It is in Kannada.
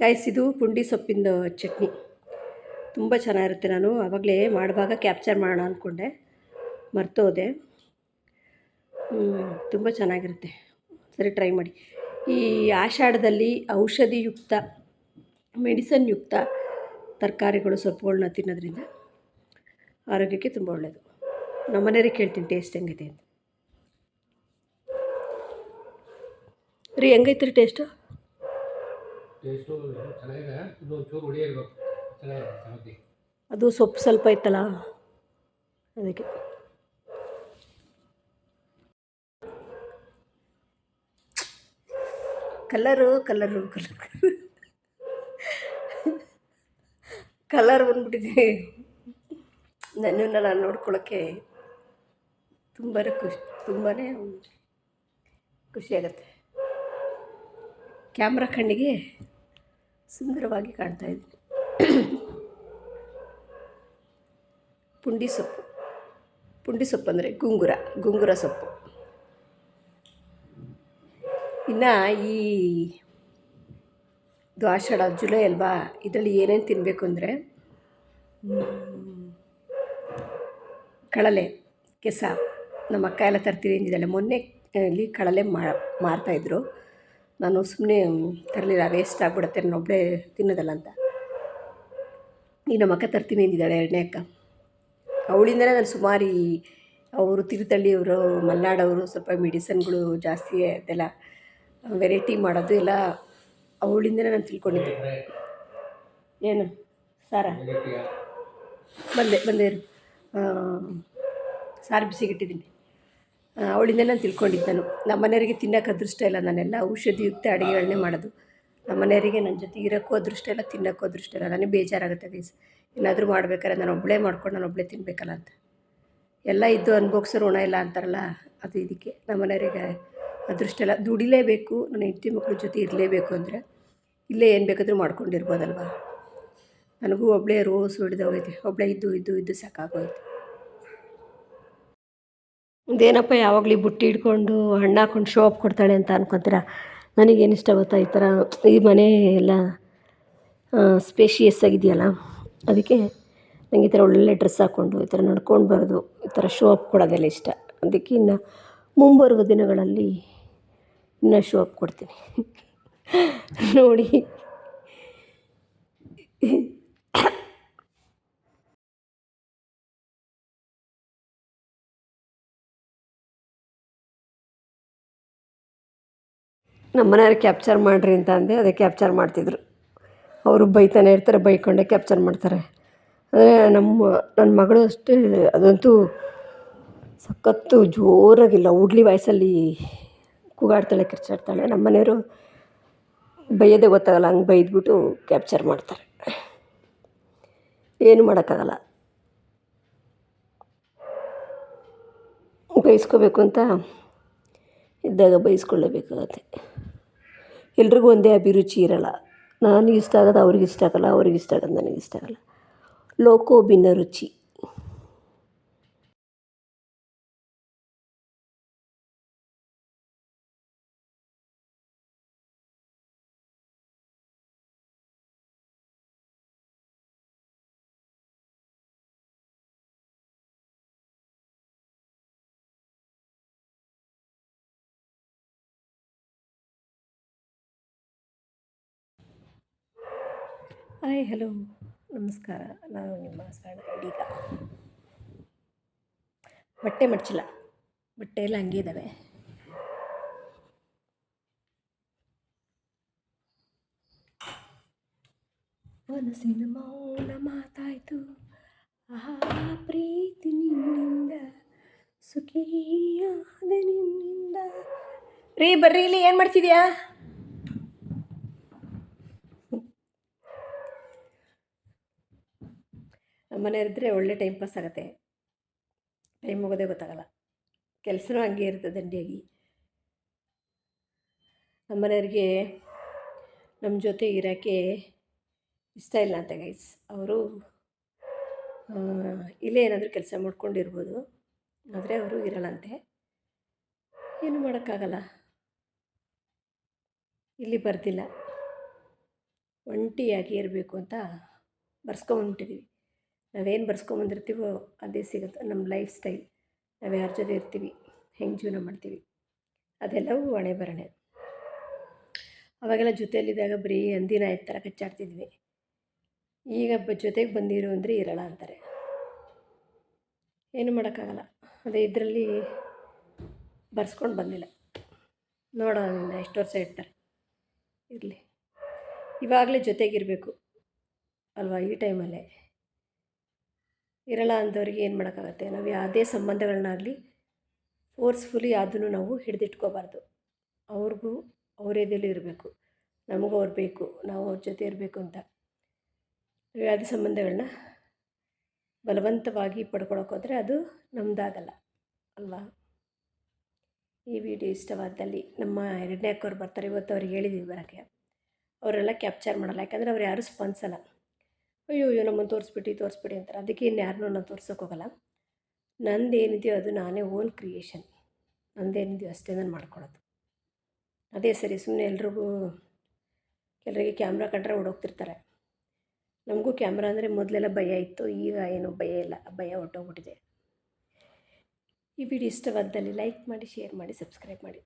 ಗೈಸ್ ಇದು ಪುಂಡಿ ಸೊಪ್ಪಿಂದು ಚಟ್ನಿ. ತುಂಬ ಚೆನ್ನಾಗಿರುತ್ತೆ. ನಾನು ಆವಾಗಲೇ ಮಾಡುವಾಗ ಕ್ಯಾಪ್ಚರ್ ಮಾಡೋಣ ಅಂದ್ಕೊಂಡೆ ಮರ್ತೋದೆ. ತುಂಬ ಚೆನ್ನಾಗಿರುತ್ತೆ. ಸರಿ ಟ್ರೈ ಮಾಡಿ. ಈ ಆಷಾಢದಲ್ಲಿ ಔಷಧಿಯುಕ್ತ ಮೆಡಿಸನ್ ಯುಕ್ತ ತರಕಾರಿಗಳು ಸೊಪ್ಪುಗಳನ್ನ ತಿನ್ನೋದ್ರಿಂದ ಆರೋಗ್ಯಕ್ಕೆ ತುಂಬ ಒಳ್ಳೆಯದು ನಮ್ಮ ಮನೆಯವ್ರಿಗೆ ಕೇಳ್ತೀನಿ ಟೇಸ್ಟ್ ಹೆಂಗೈತೆ ಅಂತ. ರೀ, ಹೆಂಗೈತೆ ರೀ ಟೇಸ್ಟು ಟೇಸ್ಟು ಚೆನ್ನಾಗಿದೆ. ಹುಳಿ ಇರಬೇಕು. ಚೆನ್ನಾಗಿದೆ ಅದು ಸೊಪ್ಪು ಸ್ವಲ್ಪ ಇತ್ತಲ್ಲ? ಅದಕ್ಕೆ. ಕಲರು ಕಲರು ಕಲರ್ ಕಲರ್ ಬಂದ್ಬಿಟ್ಟಿದೆ. ನನ್ನನ್ನು ನಾನು ನೋಡ್ಕೊಳ್ಳೋಕ್ಕೆ ತುಂಬಾ ಖುಷಿ ತುಂಬಾ ಖುಷಿಯಾಗತ್ತೆ ಕ್ಯಾಮ್ರಾ ಕಣ್ಣಿಗೆ ಸುಂದರವಾಗಿ ಕಾಣ್ತಾ ಇದ್ದೀನಿ ಪುಂಡಿ ಸೊಪ್ಪು ಪುಂಡಿ ಸೊಪ್ಪು ಅಂದರೆ ಗುಂಗುರ ಗುಂಗುರ ಸೊಪ್ಪು. ಇನ್ನು ಈ ದ್ವಾಷಾಢ ಜುಲೈ ಅಲ್ವಾ, ಇದರಲ್ಲಿ ಏನೇನು ತಿನ್ನಬೇಕು ಅಂದರೆ ಕಳಲೆ ಕೆಸ. ನಮ್ಮ ಅಕ್ಕ ಎಲ್ಲ ತರ್ತೀವಿ ಅಂದಿದ್ದಾಳೆ ಮೊನ್ನೆ ಇಲ್ಲಿ ಕಳಲೆ ಮಾರ್ತಾಯಿದ್ರು ನಾನು ಸುಮ್ಮನೆ ತರಲಿಲ್ಲ ವೇಸ್ಟ್ ಆಗಿಬಿಡುತ್ತೆ, ನಾನು ಒಬ್ಬಳೇ ತಿನ್ನೋದಲ್ಲ ಅಂತ. ಈಗ ನಮ್ಮ ಅಕ್ಕ ತರ್ತೀನಿ ಅಂದಿದ್ದಾಳೆ ಎರಡನೇ ಅಕ್ಕ. ಅವಳಿಂದನೇ ನಾನು ಸುಮಾರು ಅವರು ತಿರುತಳ್ಳಿಯವರು, ಮಲ್ನಾಡವರು, ಸ್ವಲ್ಪ ಮೆಡಿಸನ್ಗಳು ಜಾಸ್ತಿ ಅದೆಲ್ಲ ವೆರೈಟಿ ಮಾಡೋದು ಎಲ್ಲ ಅವಳಿಂದನೇ ನಾನು ತಿಳ್ಕೊಂಡಿದ್ದೆ. ಏನು? ಸಾರ? ಬಂದೆ ಬಂದೆ ಸಾರು ಬಿಸಿಗಿಟ್ಟಿದ್ದೀನಿ. ಅವಳಿಂದ ನಾನು ನಾನು ನಮ್ಮ ಮನೆಯವರಿಗೆ ತಿನ್ನೋಕೆ ಅದೃಷ್ಟ ಇಲ್ಲ ನಾನೆಲ್ಲ ಔಷಧಿಯುಕ್ತ ಅಡುಗೆಗಳನ್ನೇ ಮಾಡೋದು. ನಮ್ಮ ಮನೆಯವರಿಗೆ ನನ್ನ ಜೊತೆ ಇರೋಕ್ಕೂ ಅದೃಷ್ಟ ಇಲ್ಲ, ತಿನ್ನೋಕ್ಕೂ ಅದೃಷ್ಟ ಇಲ್ಲ. ನನಗೆ ಬೇಜಾರಾಗುತ್ತೆ ಗೈಸ್ ಏನಾದರೂ ಮಾಡ್ಬೇಕಾದ್ರೆ ನಾನು ಒಬ್ಬಳೇ ಮಾಡ್ಕೊಂಡು ನಾನು ಒಬ್ಬಳೇ ತಿನ್ನಬೇಕಲ್ಲ ಅಂತ. ಎಲ್ಲ ಇದ್ದು ಅನ್ಭೋಗ್ಸೋ ಋಣ ಇಲ್ಲ ಅಂತಾರಲ್ಲ, ಅದು ಇದಕ್ಕೆ. ನಮ್ಮ ಮನೆಯವರಿಗೆ ಅದೃಷ್ಟ ಇಲ್ಲ. ದುಡಿಲೇಬೇಕು. ನನ್ನ ಹೆಂಡತಿ ಮಕ್ಕಳ ಜೊತೆ ಇರಲೇಬೇಕು ಅಂದರೆ ಇಲ್ಲೇ ಏನು ಬೇಕಾದರೂ ಮಾಡ್ಕೊಂಡಿರ್ಬೋದಲ್ವ? ನನಗೂ ಒಬ್ಬಳೇ ರೋಸ್ ಹೊಡೆದೋಗೈತೆ ಒಬ್ಬಳೇ ಇದ್ದು ಇದ್ದು ಇದ್ದು ಸಾಕಾಗೋಯ್ತು. ಇದೇನಪ್ಪ, ಯಾವಾಗಲೂ ಬುಟ್ಟಿ ಹಿಡ್ಕೊಂಡು ಹಣ್ಣು ಹಾಕ್ಕೊಂಡು ಶೋ ಅಪ್ ಕೊಡ್ತಾಳೆ ಅಂತ ಅನ್ಕೊತೀರ? ನನಗೇನು ಇಷ್ಟ ಗೊತ್ತಾ, ಈ ಥರ ಈ ಮನೆ ಎಲ್ಲ ಸ್ಪೇಷಿಯಸ್ ಆಗಿದೆಯಲ್ಲ, ಅದಕ್ಕೆ ನನಗೆ ಈ ಥರ ಒಳ್ಳೆ ಡ್ರೆಸ್ ಹಾಕ್ಕೊಂಡು ಈ ಥರ ನಡ್ಕೊಂಡು ಬರೋದು, ಈ ಥರ ಶೋ ಅಪ್ ಕೊಡೋದೆಲ್ಲ ಇಷ್ಟ. ಅದಕ್ಕೆ ಇನ್ನು ಮುಂಬರುವ ದಿನಗಳಲ್ಲಿ ಇನ್ನು ಶೋ ಅಪ್ ಕೊಡ್ತೀನಿ. ನೋಡಿ. ನಮ್ಮ ಮನೆಯವ್ರು ಕ್ಯಾಪ್ಚರ್ ಮಾಡಿರಿ ಅಂತ ಅಂದೆ, ಅದೇ ಕ್ಯಾಪ್ಚರ್ ಮಾಡ್ತಿದ್ರು. ಅವರು ಬೈತಾನೆ ಇರ್ತಾರೆ, ಬೈಕೊಂಡೇ ಕ್ಯಾಪ್ಚರ್ ಮಾಡ್ತಾರೆ. ಅಂದರೆ ನಮ್ಮ ನನ್ನ ಮಗಳು ಅಷ್ಟೇ, ಅದಂತೂ ಸಖತ್ತು ಜೋರಾಗಿ ಲೌಡ್ಲಿ ವಾಯ್ಸಲ್ಲಿ ಕೂಗಾಡ್ತಾಳೆ, ಕಿರ್ಚಾಡ್ತಾಳೆ. ನಮ್ಮ ಮನೆಯವರು ಬೈಯೋದೇ ಗೊತ್ತಾಗಲ್ಲ, ಹಂಗೆ ಬೈದ್ಬಿಟ್ಟು ಕ್ಯಾಪ್ಚರ್ ಮಾಡ್ತಾರೆ. ಏನು ಮಾಡೋಕ್ಕಾಗಲ್ಲ. ಬೈಸ್ಕೋಬೇಕು ಅಂತ ಇದ್ದಾಗ ಬೈಸ್ಕೊಳ್ಳೇಬೇಕಾಗತ್ತೆ. ಎಲ್ರಿಗೂ ಒಂದೇ ಅಭಿರುಚಿ ಇರಲ್ಲ. ನಾನು ಇಷ್ಟ ಆಗೋದು ಅವ್ರಿಗೆ ಇಷ್ಟ ಆಗಲ್ಲ, ಅವ್ರಿಗೆ ಇಷ್ಟ ಆಗೋದು ನನಗೆ ಇಷ್ಟ ಆಗಲ್ಲ. ಲೋಕೋ ಭಿನ್ನ ರುಚಿ. Hi, hello. ನಮಸ್ಕಾರ. ನಾನು ನಿಮ್ಮ ಸ್ವರ್ಣ ಅಡಿಗ ಬಟ್ಟೆ ಮಡಚಿಲ್ಲ. ಬಟ್ಟೆ ಎಲ್ಲ ಹಂಗೆ ಇದ್ದಾವೆ. ಮನಸ್ಸಿನ ಮೌನ ಮಾತಾಯಿತು. ಆಹಾ ಪ್ರೀತಿ ನಿನ್ನಿಂದ ಸುಖಿಯಾದ ನಿನ್ನಿಂದ ರೀ, ಬರ್ರಿ, ಇಲ್ಲಿ ಏನು ಮಾಡ್ತಿದ್ಯಾ? ನಮ್ಮ ಇದ್ದರೆ ಒಳ್ಳೆ ಟೈಮ್ ಪಾಸ್ ಆಗುತ್ತೆ. ಟೈಮ್ ಹೋಗೋದೇ ಗೊತ್ತಾಗಲ್ಲ. ಕೆಲಸನೂ ಹಂಗೆ ಇರುತ್ತೆ ದಂಡಿಯಾಗಿ. ನಮ್ಮ ಮನೆಯವ್ರಿಗೆ ನಮ್ಮ ಜೊತೆ ಇರೋಕ್ಕೆ ಇಷ್ಟ ಇಲ್ಲ ಅಂತ ಗೈಸ್ ಅವರು ಇಲ್ಲೇ ಏನಾದರೂ ಕೆಲಸ ಮಾಡ್ಕೊಂಡಿರ್ಬೋದು. ಆದರೆ ಅವರು ಇರಲ್ಲಂತೆ. ಏನು ಮಾಡೋಕ್ಕಾಗಲ್ಲ. ಇಲ್ಲಿ ಬರ್ತಿಲ್ಲ ಒಂಟಿಯಾಗಿ ಇರಬೇಕು ಅಂತ ಬರ್ಸ್ಕೊಂಬಂದ್ಬಿಟ್ಟಿದ್ದೀವಿ ನಾವೇನು ಬರ್ಸ್ಕೊಂಬಂದಿರ್ತೀವೋ ಅದೇ ಸಿಗುತ್ತೆ ನಮ್ಮ ಲೈಫ್ ಸ್ಟೈಲ್. ನಾವು ಯಾರ ಜೊತೆ ಇರ್ತೀವಿ, ಹೆಂಗೆ ಜೀವನ ಮಾಡ್ತೀವಿ, ಅದೆಲ್ಲವೂ ಹಣೆ ಬರಣೆ ಅವಾಗೆಲ್ಲ ಜೊತೆಯಲ್ಲಿದ್ದಾಗ ಬರೀ ಹಂದಿನ ಥರ ಕಚ್ಚಾಡ್ತಿದ್ವಿ. ಈಗ ಜೊತೆಗೆ ಬಂದಿರು ಅಂದರೆ ಇರಲ್ಲ ಅಂತಾರೆ. ಏನು ಮಾಡೋಕ್ಕಾಗಲ್ಲ, ಅದೇ ಇದರಲ್ಲಿ ಬರ್ಸ್ಕೊಂಡು ಬಂದಿಲ್ಲ. ನೋಡೋಣ ಎಷ್ಟು ವರ್ಷ ಇರ್ತಾರೆ ಇರಲಿ. ಇವಾಗಲೇ ಜೊತೆಗಿರಬೇಕು ಅಲ್ವಾ, ಈ ಟೈಮಲ್ಲೇ. ಇರಲ್ಲ ಅಂದವ್ರಿಗೆ ಏನು ಮಾಡೋಕ್ಕಾಗತ್ತೆ? ನಾವು ಯಾವುದೇ ಸಂಬಂಧಗಳನ್ನಾಗಲಿ ಫೋರ್ಸ್ಫುಲಿ ಯಾವುದನ್ನು ನಾವು ಹಿಡಿದಿಟ್ಕೋಬಾರ್ದು. ಅವ್ರಿಗೂ ಅವ್ರ ಇರಬೇಕು. ನಮಗೂ ಅವ್ರು ಬೇಕು. ನಾವು ಅವ್ರ ಜೊತೆ ಇರಬೇಕು ಅಂತ. ಯಾವುದೇ ಸಂಬಂಧಗಳನ್ನ ಬಲವಂತವಾಗಿ ಪಡ್ಕೊಳಕ್ಕೋದ್ರೆ ಅದು ನಮ್ಮದಾಗಲ್ಲ ಅಲ್ವಾ? ಈ ವಿಡಿಯೋ ಇಷ್ಟವಾದಲ್ಲಿ ನಮ್ಮ ಎರಡನೇ ಅಕ್ಕವ್ರು ಬರ್ತಾರೆ. ಇವತ್ತು ಅವ್ರಿಗೆ ಹೇಳಿದ್ದೀವಿ ಬರೋಕ್ಕೆ. ಅವರೆಲ್ಲ ಕ್ಯಾಪ್ಚರ್ ಮಾಡಲ್ಲ. ಯಾಕಂದರೆ ಅವ್ರು ಯಾರೂ ಸ್ಪಂದಿಸಲ್ಲ ಅಯ್ಯೋ ಅಯ್ಯೋ, ನಮ್ಮನ್ನು ತೋರಿಸ್ಬಿಟ್ಟು ತೋರಿಸ್ಬಿಡಿ ಅಂತಾರೆ. ಅದಕ್ಕೆ ಇನ್ಯಾರನ್ನೂ ನಾನು ತೋರ್ಸೋಕೆ ಹೋಗಲ್ಲ. ನಂದು ಏನಿದೆಯೋ ಅದು ನಾನೇ ಓನ್ ಕ್ರಿಯೇಷನ್. ನಂದೇನಿದೆಯೋ ಅಷ್ಟೇ ನಾನು ಮಾಡ್ಕೊಳ್ಳೋದು. ಅದೇ ಸರಿ ಸುಮ್ಮನೆ ಎಲ್ರಿಗೂ ಎಲ್ಲರಿಗೆ ಕ್ಯಾಮ್ರಾ ಕಂಡ್ರೆ ಓಡೋಗ್ತಿರ್ತಾರೆ. ನಮಗೂ ಕ್ಯಾಮ್ರಾ ಅಂದರೆ ಮೊದಲೆಲ್ಲ ಭಯ ಇತ್ತು. ಈಗ ಏನು ಭಯ ಇಲ್ಲ. ಭಯ ಹೊಟ್ಟೋಗ್ಬಿಟ್ಟಿದೆ ಈ ವಿಡಿಯೋ ಇಷ್ಟವಾದಲ್ಲಿ ಲೈಕ್ ಮಾಡಿ, ಶೇರ್ ಮಾಡಿ, ಸಬ್ಸ್ಕ್ರೈಬ್ ಮಾಡಿ.